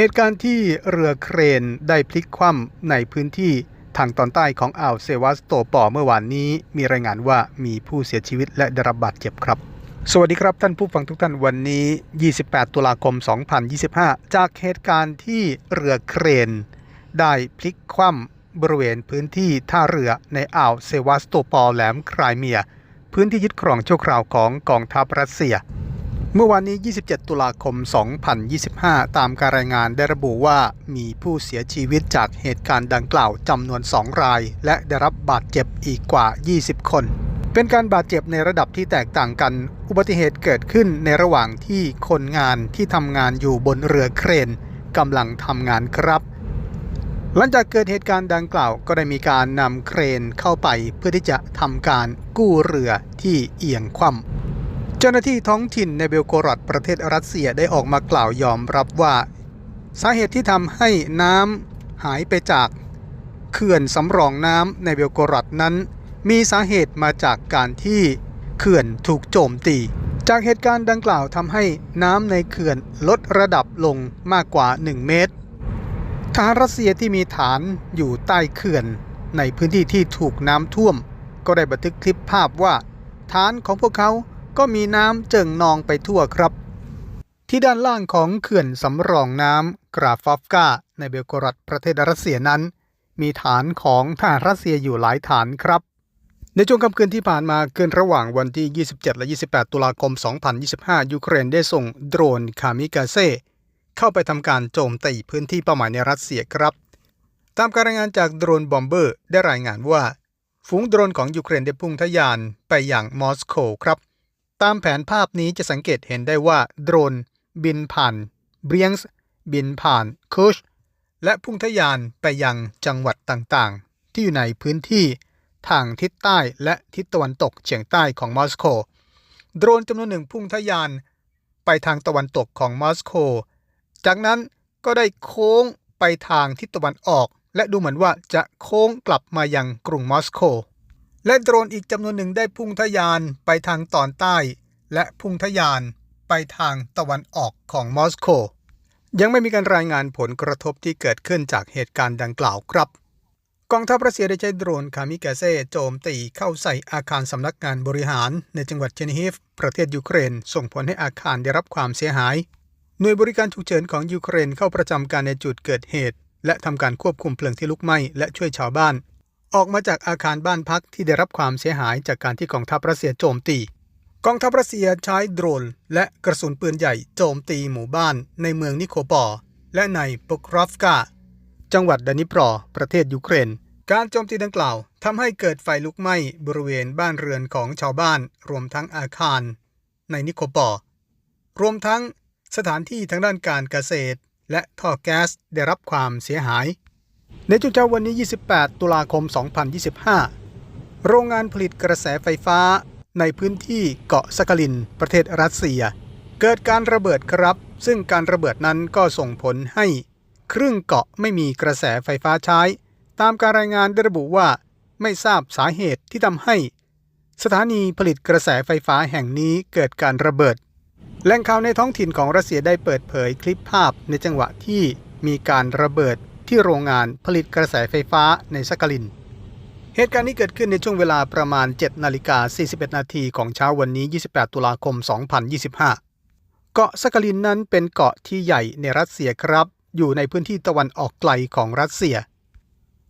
เหตุการณ์ที่เรือเครนได้พลิกคว่ำในพื้นที่ทางตอนใต้ของอ่าวเซวัสโตปอเมื่อวานนี้ มีรายงานว่ามีผู้เสียชีวิตและได้รับบาดเจ็บครับ สวัสดีครับท่านผู้ฟังทุกท่านวันนี้ 28 ตุลาคม 2025 จากเหตุการณ์ที่เรือเครน ได้พลิกคว่ำบริเวณพื้นที่ท่าเรือในอ่าวเซวัสโตปอแหลมไครเมีย พื้นที่ยึดครองชั่วคราวของกองทัพรัสเซีย เมื่อวานนี้ 27 ตุลาคม 2025 ตามการรายงานได้ระบุว่ามีผู้เสียชีวิตจากเหตุการณ์ดังกล่าวจำนวน 2 ราย และได้รับบาดเจ็บอีกกว่า 20 คน เป็นการบาดเจ็บในระดับที่แตกต่างกัน อุบัติเหตุเกิดขึ้นในระหว่างที่คนงานที่ทำงานอยู่บนเรือเครนกำลังทำงานครับหลังจากเกิดเหตุการณ์ดังกล่าวก็ได้มีการนำเครนเข้าไปเพื่อที่จะทำการกู้เรือที่เอียงคว่ำ เจ้าหน้าที่ท้องถิ่นในเบลโกรอดประเทศรัสเซียได้ออกมากล่าวยอมรับว่า สาเหตุที่ทำให้น้ำหายไปจากเขื่อนสำรองน้ำในเบลโกรอดนั้น มีสาเหตุมาจากการที่เขื่อนถูกโจมตี จากเหตุการณ์ดังกล่าวทำให้น้ำในเขื่อนลดระดับลงมากกว่า 1 เมตรทหารรัสเซียที่มีฐานอยู่ใต้เขื่อน ในพื้นที่ที่ถูกน้ำท่วม ก็ได้บันทึกคลิปภาพว่า ฐานของพวกเขา ก็มีน้ำเจิ่งนองไปทั่วครับ ที่ด้านล่างของเขื่อนสำรองน้ำกราฟอฟกาในเบลกรัดประเทศรัสเซียนั้น มีฐานของทหารรัสเซียอยู่หลายฐานครับ ในช่วงค่ำคืนที่ผ่านมาเกินระหว่างวันที่ 27 และ 28 ตุลาคม 2025 ยูเครนได้ส่งโดรนคามิกาเซ่เข้าไปทำการโจมตีพื้นที่เป้าหมายในรัสเซียครับ ตามการรายงานจากโดรนบอมเบอร์ได้รายงานว่าฝูงโดรนของยูเครนได้พุ่งทะยานไปอย่างมอสโกครับ ตามแผนภาพนี้จะสังเกตเห็นได้ว่า โดรน บินผ่านเบรียงส์บินผ่านคุชและพุ่งทะยานไปยังจังหวัดต่างๆ ที่อยู่ในพื้นที่ทางทิศใต้และทิศตะวันตกเฉียงใต้ของมอสโก โดรนจำนวนหนึ่งพุ่งทะยานไปทางตะวันตกของมอสโก จากนั้นก็ได้โค้งไปทางทิศตะวันออก และดูเหมือนว่าจะโค้งกลับมายังกรุงมอสโก และโดรนอีกจำนวนหนึ่งได้พุ่งทะยานไปทางตอนใต้ และพุ่งทะยานไปทางตะวันออกของมอสโก ยังไม่มีการรายงานผลกระทบที่เกิดขึ้นจากเหตุการณ์ดังกล่าวครับ กองทัพรัสเซียได้ใช้โดรนคามิกาเซ่โจมตีเข้าใส่อาคารสำนักงานบริหารในจังหวัดเชนิฮิฟประเทศยูเครน ส่งผลให้อาคารได้รับความเสียหาย หน่วยบริการฉุกเฉินของยูเครนเข้าประจำการในจุดเกิดเหตุ และทำการควบคุมเพลิงที่ลุกไหม้และช่วยชาวบ้าน ออกมาจากอาคารบ้านพักที่ได้รับความเสียหายจากการที่กองทัพรัสเซียโจมตี กองทัพรัสเซียใช้โดรน และกระสุนปืนใหญ่โจมตีหมู่บ้านในเมืองนิโคปอและในปุกรอฟกา จังหวัดดานิปรอ ประเทศยูเครน การโจมตีดังกล่าวทำให้เกิดไฟลุกไหม้บริเวณบ้านเรือนของชาวบ้านรวมทั้งอาคาร ในนิโคปอ รวมทั้งสถานที่ทางด้านการเกษตร และท่อแก๊สได้รับความเสียหาย ในช่วงเช้าวันนี้ 28 ตุลาคม 2025 โรงงานผลิตกระแสไฟฟ้าในพื้นที่เกาะสกลิน ประเทศรัสเซีย เกิดการระเบิดครับ ซึ่งการระเบิดนั้นก็ส่งผลให้ ครึ่งเกาะไม่มีกระแสไฟฟ้าใช้ ตามการรายงานได้ระบุว่าไม่ทราบสาเหตุที่ทำให้ สถานีผลิตกระแสไฟฟ้าแห่งนี้เกิดการระเบิด แหล่งข่าวในท้องถิ่นของรัสเซียได้เปิดเผยคลิปภาพในจังหวะที่มีการระเบิด ที่โรงงานผลิตกระแสไฟฟ้าในสกาลิน เหตุการณ์นี้เกิดขึ้นในช่วงเวลาประมาณ 7 นาฬิกา 41 นาทีของเช้าวันนี้ 28 ตุลาคม 2025 เกาะสกาลินนั้นเป็นเกาะที่ใหญ่ในรัสเซียครับ อยู่ในพื้นที่ตะวันออกไกลของรัสเซีย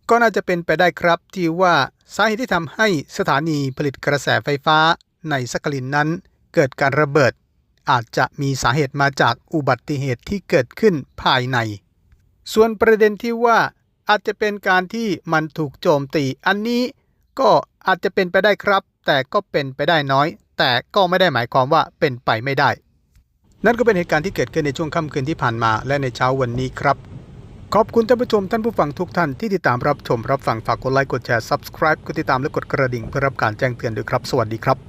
ก็น่าจะเป็นไปได้ครับที่ว่าสาเหตุที่ทำให้สถานีผลิตกระแสไฟฟ้าในสกาลินนั้นเกิดการระเบิดอาจจะมีสาเหตุมาจากอุบัติเหตุที่เกิดขึ้นภายใน ส่วนประเด็นที่ว่าอาจจะเป็นการที่มันถูกโจมตี อันนี้ก็อาจจะเป็นไปได้ครับ แต่ก็เป็นไปได้น้อย แต่ก็ไม่ได้หมายความว่าเป็นไปไม่ได้ นั่นก็เป็นเหตุการณ์ที่เกิดขึ้นในช่วงค่ำคืนที่ผ่านมา และในเช้าวันนี้ครับ ขอบคุณท่านผู้ชมท่านผู้ฟังทุกท่านที่ติดตามรับชมรับฟังฝากกดไลค์กดแชร์ subscribe กดติดตามและกดกระดิ่งเพื่อรับการแจ้งเตือนด้วยครับ สวัสดีครับ